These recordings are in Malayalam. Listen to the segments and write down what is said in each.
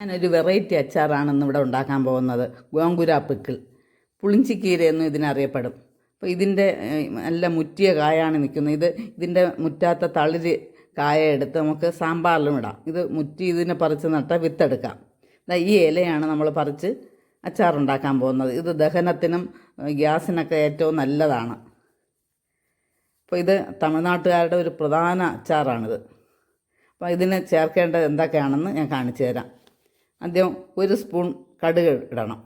ഞാനൊരു വെറൈറ്റി അച്ചാറാണെന്ന് ഇവിടെ ഉണ്ടാക്കാൻ പോകുന്നത്. ഗോങ്കുര പിക്കിൾ പുളിഞ്ചിക്കീരയെന്നും ഇതിനറിയപ്പെടും. അപ്പോൾ ഇതിന്റെ നല്ല മുറ്റിയ കായാണ് നിൽക്കുന്നത്. ഇത് ഇതിന്റെ മുറ്റാത്ത തളിര് കായ എടുത്ത് നമുക്ക് സാമ്പാറിലും ഇടാം. ഇത് മുറ്റി ഇതിനെ പറിച്ച് നട്ട വിത്തെടുക്കാം. ഈ ഇലയാണ് നമ്മൾ പറിച്ച് അച്ചാറുണ്ടാക്കാൻ പോകുന്നത്. ഇത് ദഹനത്തിനും ഗ്യാസിനൊക്കെ ഏറ്റവും നല്ലതാണ്. അപ്പോൾ ഇത് തമിഴ്നാട്ടുകാരുടെ ഒരു പ്രധാന അച്ചാറാണിത്. അപ്പോൾ ഇതിന് ചേർക്കേണ്ടത് എന്തൊക്കെയാണെന്ന് ഞാൻ കാണിച്ചു തരാം. ആദ്യം ഒരു സ്പൂൺ കടുക് ഇടണം.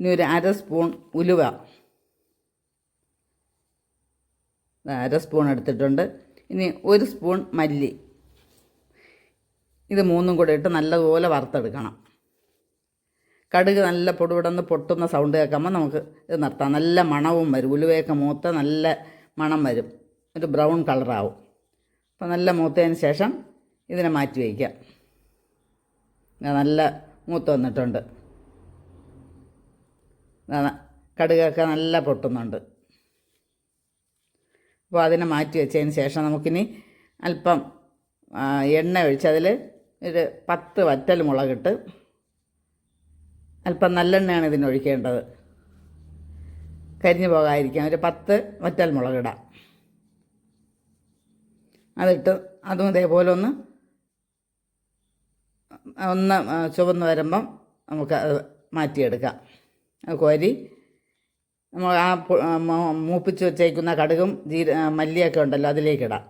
ഇനി ഒരു അര സ്പൂൺ ഉലുവ. അര സ്പൂൺ എടുത്തിട്ടുണ്ട്. ഇനി ഒരു സ്പൂൺ മല്ലി. ഇത് മൂന്നും കൂടെ ഇട്ട് നല്ലതുപോലെ വറുത്തെടുക്കണം. കടുക് നല്ല പൊടിവിടന്ന് പൊട്ടുന്ന സൗണ്ട് കേൾക്കുമ്പോൾ നമുക്ക് ഇത് നിർത്താം. നല്ല മണവും വരും. ഉലുവയൊക്കെ മൂത്ത് നല്ല മണം വരും. ഒരു ബ്രൗൺ കളറാവും അപ്പോൾ നല്ല മൂത്തതിന് ശേഷം ഇതിനെ മാറ്റി വയ്ക്കാം. നല്ല മൂത്ത് വന്നിട്ടുണ്ട്. കടുകൊക്കെ നല്ല പൊട്ടുന്നുണ്ട്. അപ്പോൾ അതിനെ മാറ്റി വെച്ചതിന് ശേഷം നമുക്കിനി അല്പം എണ്ണ ഒഴിച്ച് അതിൽ ഒരു പത്ത് വറ്റൽ മുളകിട്ട് അല്പം നല്ലെണ്ണയാണ് ഇതിന് ഒഴിക്കേണ്ടത്. കരിഞ്ഞു പോകാതിരിക്കാം ഒരു പത്ത് വറ്റൽ മുളകിടാം. അതിട്ട് അതും ഇതേപോലെ ഒന്ന് ഒന്ന് ചുവന്ന് വരുമ്പം നമുക്ക് അത് മാറ്റിയെടുക്കാം. കോരി. നമ്മൾ ആ മൂപ്പിച്ച് വെച്ചേക്കുന്ന കടുകും ജീര മല്ലിയൊക്കെ ഉണ്ടല്ലോ അതിലേക്കിടാം.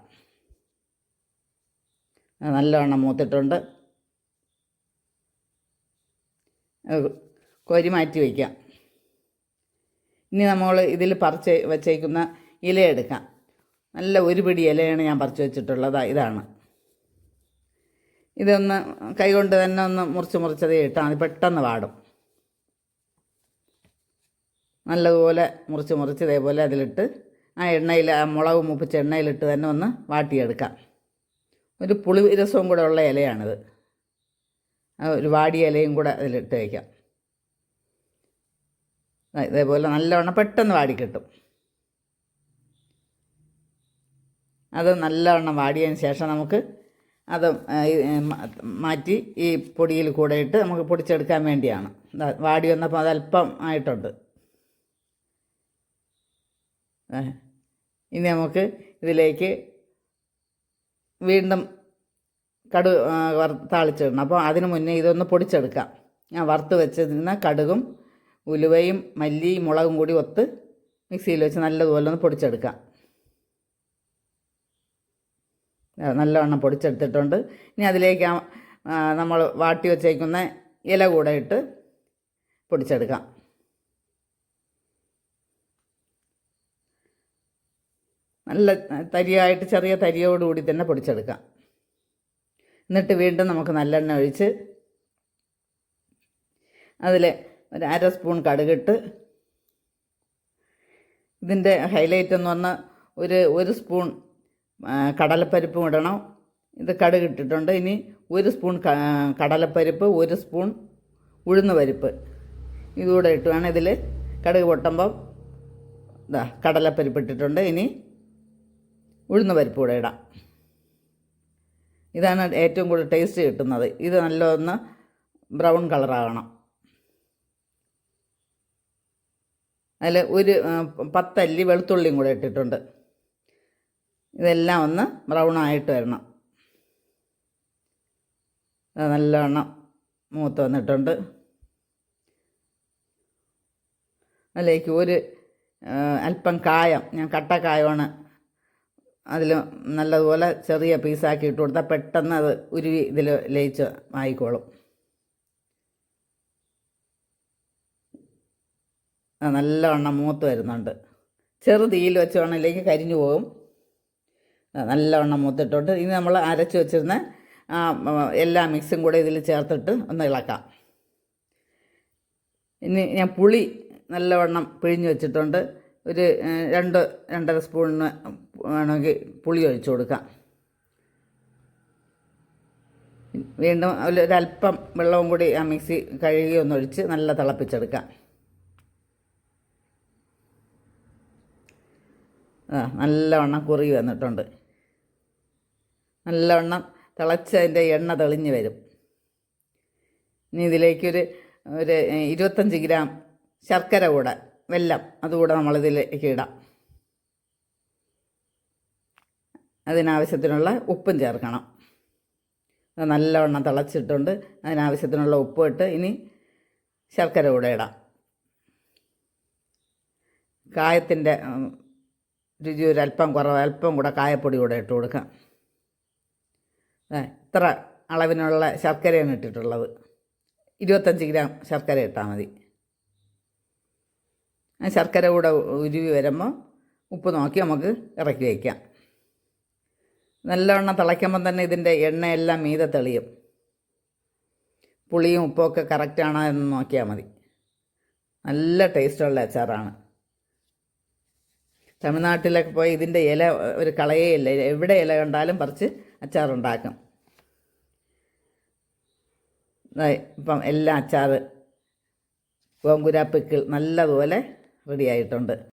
അത് നല്ലവണ്ണം മൂത്തിട്ടുണ്ട്. കോരി മാറ്റി വയ്ക്കാം. ഇനി നമ്മൾ ഇതിൽ പറിച്ച് വെച്ചേക്കുന്ന ഇല എടുക്കാം നല്ല ഒരു പിടി ഇലയാണ് ഞാൻ പറിച്ച് വെച്ചിട്ടുള്ളത്. ഇതാണ്. ഇതൊന്ന് കൈകൊണ്ട് തന്നെ ഒന്ന് മുറിച്ച് മുറിച്ചത് ഇട്ടാൽ മതി. പെട്ടെന്ന് വാടും. നല്ലതുപോലെ മുറിച്ച് മുറിച്ച് ഇതേപോലെ അതിലിട്ട് ആ എണ്ണയിൽ ആ മുളക് മുപ്പിച്ച എണ്ണയിലിട്ട് തന്നെ ഒന്ന് വാട്ടിയെടുക്കാം. ഒരു പുളി രസവും കൂടെ ഉള്ള ഇലയാണിത്. ഒരു വാടിയ ഇലയും കൂടെ അതിലിട്ട് വയ്ക്കാം. ഇതേപോലെ നല്ലവണ്ണം പെട്ടെന്ന് വാടിക്കിട്ടും അത് നല്ലവണ്ണം വാടിയതിന് ശേഷം നമുക്ക് അത് മാറ്റി ഈ പൊടിയിൽ കൂടെ ഇട്ട് നമുക്ക് പൊടിച്ചെടുക്കാൻ വേണ്ടിയാണ്. വാടി വന്നപ്പോൾ അതല്പം ആയിട്ടുണ്ട്. ഇനി നമുക്ക് ഇതിലേക്ക് വീണ്ടും കടു താളിച്ചിടണം. അപ്പോൾ അതിന് മുന്നേ ഇതൊന്ന് പൊടിച്ചെടുക്കാം. ഞാൻ വറുത്ത് വെച്ചിരുന്ന കടുകും ഉലുവയും മല്ലിയും മുളകും കൂടി ഒത്ത് മിക്സിയിൽ വെച്ച് നല്ലതുപോലെ ഒന്ന് പൊടിച്ചെടുക്കാം ആ, നല്ലവണ്ണം പൊടിച്ചെടുത്തിട്ടുണ്ട്. ഇനി അതിലേക്ക് നമ്മൾ വാട്ടി വച്ചേക്കുന്ന ഇല കൂടെ ഇട്ട് പൊടിച്ചെടുക്കാം. നല്ല തരിയായിട്ട് ചെറിയ തരിയോടുകൂടി തന്നെ പൊടിച്ചെടുക്കാം. എന്നിട്ട് വീണ്ടും നമുക്ക് നല്ലെണ്ണ ഒഴിച്ച് അതിൽ ഒരു അര സ്പൂൺ കടുകിട്ട് ഇതിന്റെ ഹൈലൈറ്റ് എന്ന് പറഞ്ഞാൽ ഒരു ഒരു സ്പൂൺ കടലപ്പരിപ്പും ഇടണം. ഇത് കടുക് ഇട്ടിട്ടുണ്ട്. ഇനി ഒരു സ്പൂൺ കടലപ്പരിപ്പ് ഒരു സ്പൂൺ ഉഴുന്ന് പരിപ്പ്. ഇതുകൂടെ ഇട്ട് വേണം ഇതിൽ കടുക് പൊട്ടുമ്പം ഇതാ കടലപ്പരിപ്പ് ഇട്ടിട്ടുണ്ട്. ഇനി ഉഴുന്ന് പരിപ്പ് കൂടെ ഇടാം. ഇതാണ് ഏറ്റവും കൂടുതൽ ടേസ്റ്റ് കിട്ടുന്നത്. ഇത് നല്ലൊന്ന് ബ്രൗൺ കളറാകണം അതിൽ ഒരു പത്തല്ലി വെളുത്തുള്ളിയും കൂടെ ഇട്ടിട്ടുണ്ട്. ഇതെല്ലാം ഒന്ന് ബ്രൗൺ ആയിട്ട് വരണം. നല്ലവണ്ണം മൂത്ത് വന്നിട്ടുണ്ട്. അതിലേക്ക് ഒരു അല്പം കായം ഞാൻ കട്ടക്കായമാണ് അതിൽ നല്ലതുപോലെ ചെറിയ പീസാക്കി ഇട്ട് കൊടുത്താൽ പെട്ടെന്ന് അത് ഉരുവി ഇതിൽ ലയിച്ച് ആയിക്കോളും. നല്ലവണ്ണം മൂത്ത് വരുന്നുണ്ട്. ചെറു തീയിൽ വേണമെങ്കിൽ കരിഞ്ഞു പോകും. നല്ലവണ്ണം മൂത്തിട്ടുണ്ട്. ഇനി നമ്മൾ അരച്ച് വെച്ചിരുന്ന എല്ലാ മിക്സും കൂടെ ഇതിൽ ചേർത്തിട്ട് ഒന്ന് ഇളക്കാം. ഇനി ഞാൻ പുളി നല്ലവണ്ണം പിഴിഞ്ഞ് വെച്ചിട്ടുണ്ട്. ഒരു രണ്ട് രണ്ടര സ്പൂണിന് വേണമെങ്കിൽ പുളി ഒഴിച്ചു കൊടുക്കാം. വീണ്ടും ഒരല്പം വെള്ളവും കൂടി ആ മിക്സി കഴുകി ഒന്നൊഴിച്ച് നല്ല തിളപ്പിച്ചെടുക്കാം. ആ നല്ലവണ്ണം കുറുകി വന്നിട്ടുണ്ട്. നല്ലവണ്ണം തിളച്ച് അതിന്റെ എണ്ണ തെളിഞ്ഞ് വരും. ഇനി ഇതിലേക്കൊരു ഒരു ഇരുപത്തഞ്ച് ഗ്രാം ശർക്കര കൂടെ വെല്ലം അതുകൂടെ നമ്മളിതിലേക്ക് ഇടാം. അതിനാവശ്യത്തിനുള്ള ഉപ്പും ചേർക്കണം. നല്ലവണ്ണം തിളച്ചിട്ടുണ്ട്. അതിനാവശ്യത്തിനുള്ള ഉപ്പ് ഇട്ട് ഇനി ശർക്കര കൂടെ ഇടാം. കായത്തിന്റെ രുചി ഒരു അല്പം കുറവ് അല്പം കൂടെ കായപ്പൊടി കൂടെ ഇട്ട് കൊടുക്കാം. ഇത്ര അളവിനുള്ള ശർക്കരയാണ് ഇട്ടിട്ടുള്ളത്. ഇരുപത്തഞ്ച് ഗ്രാം ശർക്കര ഇട്ടാൽ മതി. ശർക്കര കൂടെ ഉരുവി വരുമ്പോൾ ഉപ്പ് നോക്കി നമുക്ക് ഇറക്കി വയ്ക്കാം. നല്ലവണ്ണം തിളയ്ക്കുമ്പം തന്നെ ഇതിന്റെ എണ്ണയെല്ലാം മീതെ തെളിയും. പുളിയും ഉപ്പൊക്കെ കറക്റ്റാണോ എന്ന് നോക്കിയാൽ മതി. നല്ല ടേസ്റ്റുള്ള അച്ചാറാണ്. തമിഴ്നാട്ടിലൊക്കെ പോയി ഇതിന്റെ ഇല ഒരു കളയേ ഇല്ല. എവിടെ ഇല കണ്ടാലും പറിച്ച് അച്ചാറുണ്ടാക്കും. ഇപ്പം എല്ലാ അച്ചാറ് ഗോങ്കുര പിക്കിൾ നല്ലതുപോലെ റെഡി ആയിട്ടുണ്ട്.